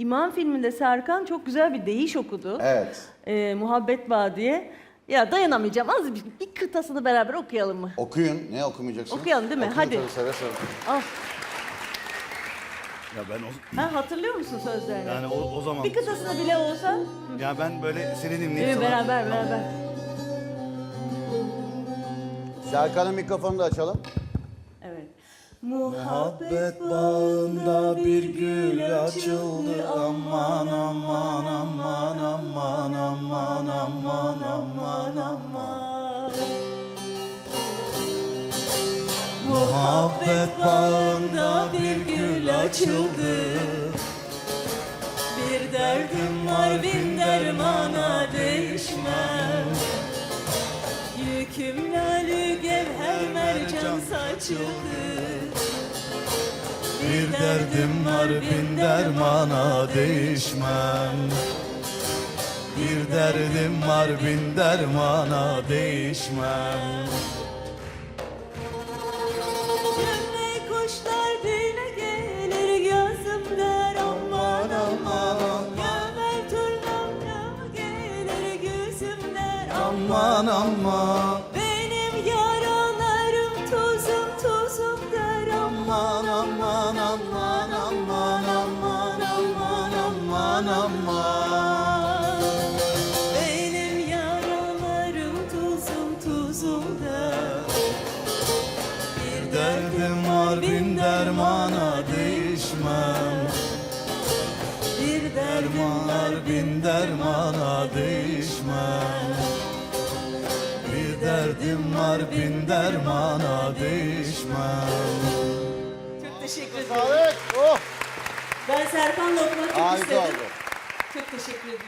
İmam filminde Serkan çok güzel bir deyiş okudu. Evet. Ee, Muhabbet Bağ diye. Ya dayanamayacağım. Az bir, bir kıtasını beraber okuyalım mı? Okuyun. Ne okumayacaksınız? Okuyalım değil mi? Okuyun Hadi. tabii, seve seve. Al. Ya ben o, Ha, hatırlıyor musun sözlerini? yani o, o zaman Bir kıtasını bile olsa. ya ben böyle seni dinleyip Evet, sana- beraber beraber. Serkan'ın mikrofonunu da açalım. Evet. Muhabbet bağında bir gül açıldı. aman aman aman aman aman aman aman aman. Muhabbet bağında bir gül açıldı. Bir derdim var bin dermana değişmem Yüküm lalü gevher mercan saçıldı Bir derdim var bin dermana değişmem. Bir derdim var bin dermana değişmem. Gömlek kuşlar dile gelir gözümden aman aman. Gömlek turnam gelir gözümden Aman aman aman aman aman aman aman aman. Benim yaralarım tuzum tuzum der Bir Derdim var bin dermana değişmem. Bir derdim Dermanlar bin dermana değişmem. Bir derdim var bin dermana değişmem Ben Serkan'la okumak çok Harika istedim. oldu. Çok teşekkür ediyorum.